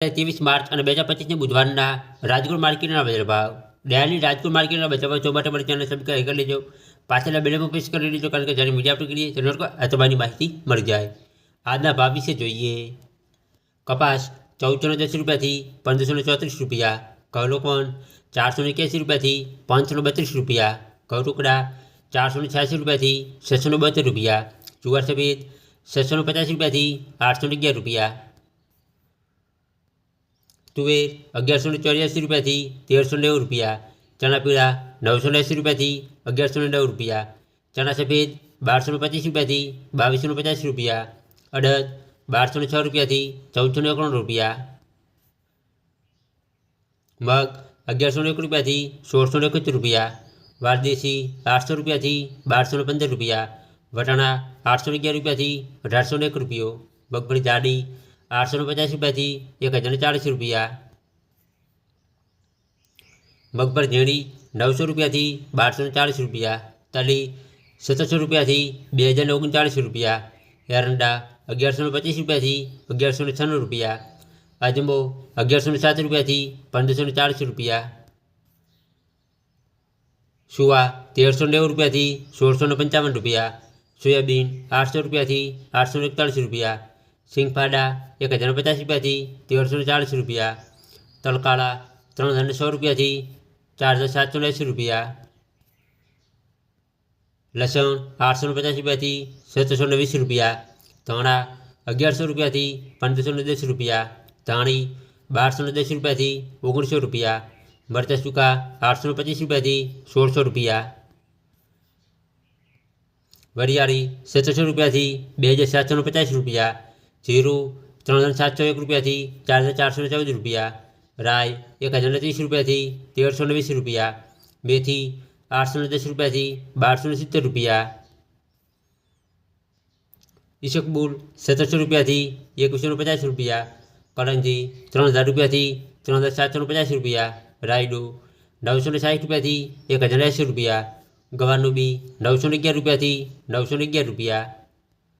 ત્રેવીસ માર્ચ અને બે હજાર પચીસની બુધવારના રાજકોટ માર્કેટના બજાર ભાવ ડેલી રાજકોટ માર્કેટના બજાર ભાવ ચોમાટા માટે ચેનલ સબસ્ક્રાઈબ કરી લેજો પાછળના બેલેમાં પ્રેસ કરી લેજો કારણ કે જ્યારે મીડિયા આપણે કરીએ તેનો અર્થ આ તમારી માહિતી મળી જાય આજના ભાવ વિશે જોઈએ કપાસ ચૌદસો ને દસ રૂપિયાથી પંદરસો ને ચોત્રીસ રૂપિયા ઘઉં પણ ચારસો ને એક્યાસી રૂપિયાથી પાંચસો ને બત્રીસ રૂપિયા ઘઉં ટુકડા ચારસો ને છ્યાસી રૂપિયાથી છસો ને બોતેર રૂપિયા જુવાર સફેદ છસો ને પચાસ રૂપિયાથી આઠસો ને અગિયાર રૂપિયા તુવેર અગિયારસો ને ચોર્યાસી રૂપિયાથી તેરસો નેવું રૂપિયા ચણા પીળા નવસો ને એંસી રૂપિયાથી અગિયારસો ને નવ રૂપિયા ચણા સફેદ બારસો ને પચીસ રૂપિયાથી બાવીસો ને પચાસ રૂપિયા અડદ બારસો ને છ રૂપિયાથી ચૌદસો ને એકોણ રૂપિયા મગ અગિયારસો ને એક રૂપિયાથી સોળસો ને એકવીસ રૂપિયા વારદેશી આઠસો રૂપિયાથી બારસો ને પંદર રૂપિયા વટાણા આઠસો ને અગિયાર રૂપિયાથી અઢારસો ને એક રૂપિયો મગફળી જાડી આઠસો ને પચાસ રૂપિયાથી એક હજાર ને ચાળીસ રૂપિયા મગફળી ઝીણી નવસો રૂપિયાથી બારસો ને ચાળીસ રૂપિયા તલી સત્તરસો રૂપિયાથી બે હજાર ને ઓગણચાળીસ રૂપિયા એરંડા અગિયારસો ને પચીસ રૂપિયાથી અગિયારસો ને છન્નું રૂપિયા અજમો અગિયારસો ને સાત રૂપિયાથી પંદરસો ને ચાળીસ રૂપિયા સુવા તેરસો નેવું રૂપિયાથી સોળસો ને પંચાવન રૂપિયા સોયાબીન આઠસો રૂપિયાથી આઠસો ને એકતાળીસ રૂપિયા સિંગફાડા એક હજાર પચાસ રૂપિયાથી તેરસો ને ચાળીસ રૂપિયા તલકાળા ત્રણ હજાર ને સો રૂપિયાથી ચાર હજાર સાતસો ને એંસી રૂપિયા લસણ આઠસો ને પચાસ રૂપિયાથી સત્તરસો ને વીસ રૂપિયા ધાણા અગિયારસો રૂપિયાથી પંદરસો ને દસ રૂપિયા ધાણી બારસો ને દસ રૂપિયાથી ઓગણીસો રૂપિયા મરચાં સૂકા આઠસો ને પચીસ રૂપિયાથી સોળસો રૂપિયા વરિયાળી સત્તરસો રૂપિયાથી બે હજાર સાતસો ને પચાસ રૂપિયા જીરું ત્રણ હજાર સાતસો એક રૂપિયાથી ચાર હજાર ચારસો ને ચૌદ રૂપિયા રાય એક હજાર ને ત્રીસ રૂપિયાથી તેરસો ને વીસ રૂપિયા, મેથી આઠસો ને દસ રૂપિયાથી બારસો ને સિત્તેર રૂપિયા ઈશકબુલ સત્તરસો રૂપિયાથી એકવીસો ને પચાસ રૂપિયા, કરંજી ત્રણ હજાર રૂપિયાથી ત્રણ હજાર સાતસો ને પચાસ રૂપિયા, રાયડો નવસો ને સાઠ રૂપિયાથી એક હજાર એંસી રૂપિયા ગવાનું બી નવસો ને અગિયાર રૂપિયાથી નવસો ને અગિયાર રૂપિયા